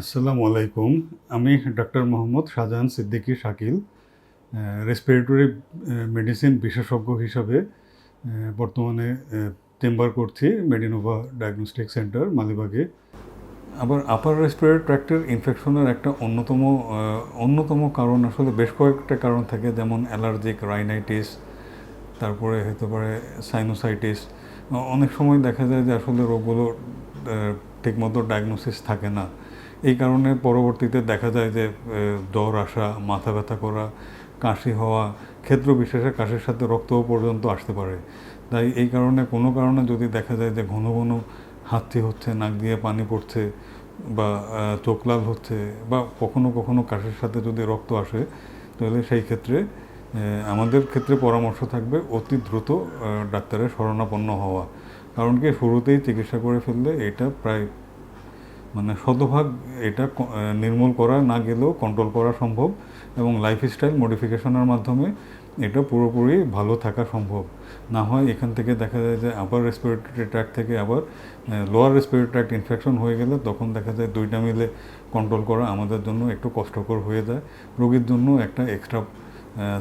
আসসালামু আলাইকুম। আমি doctor Mohammad Shahjahan Siddiqui Shakil respiratory medicine বিশেষজ্ঞ হিসাবে বর্তমানে চেম্বার করছি মেডিনোভা ডায়াগনস্টিক সেন্টার, মালিবাগে। আবার আপার রেসপিরেটরি ট্র্যাক্টের ইনফেকশনের একটা অন্যতম অন্যতম কারণ আসলে বেশ কয়েকটা কারণ থাকে, যেমন অ্যালার্জিক রাইনাইটিস তারপরে হতে পারে সাইনোসাইটিস অনেক সময় দেখা যায় যে আসলে রোগগুলো ঠিকমতো ডায়াগনোসিস থাকে না। এই কারণে পরবর্তীতে দেখা যায় যে জ্বর আসা, মাথা ব্যথা করা, কাশি হওয়া, ক্ষেত্র বিশেষে কাশির সাথে রক্তও পর্যন্ত আসতে পারে। তাই এই কারণে কোনো কারণে যদি দেখা যায় যে ঘন ঘন হাতছি হচ্ছে, নাক দিয়ে পানি পড়ছে বা চোখ লাল হচ্ছে বা কখনো কখনো কাশির সাথে যদি রক্ত আসে, তাহলে সেই ক্ষেত্রে আমাদের ক্ষেত্রে পরামর্শ থাকবে অতি দ্রুত ডাক্তারের শরণাপন্ন হওয়া। কারণ কি, শুরুতেই চিকিৎসা করে ফেললে এটা প্রায় মানে শতভাগ এটা নির্মূল করা না গেলেও কন্ট্রোল করা সম্ভব এবং লাইফস্টাইল মডিফিকেশনের মাধ্যমে এটা পুরোপুরি ভালো থাকা সম্ভব। না হয় এখান থেকে দেখা যায় যে আপার রেসপিরেটরি ট্র্যাক্ট থেকে আবার লোয়ার রেসপিরেটরি ট্র্যাক্ট ইনফেকশন হয়ে গেলে তখন দেখা যায় দুইটা মিলে কন্ট্রোল করা আমাদের জন্য একটু কষ্টকর হয়ে যায়। রোগীর জন্য একটা এক্সট্রা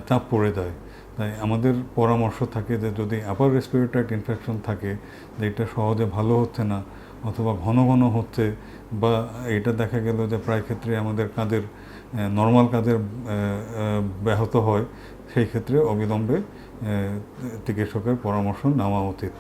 চাপ পড়ে যায়। তাই আমাদের পরামর্শ থাকে যে যদি আপার রেসপিরেটরি ট্র্যাক্ট ইনফেকশন থাকে, যে এটা সহজে ভালো হচ্ছে না অথবা ঘন ঘন হচ্ছে বা এটা দেখা গেল যে প্রায় ক্ষেত্রে আমাদের কাজের নর্মাল কাজের ব্যাহত হয়, সেই ক্ষেত্রে অবিলম্বে চিকিৎসকের পরামর্শ নেওয়া উচিত।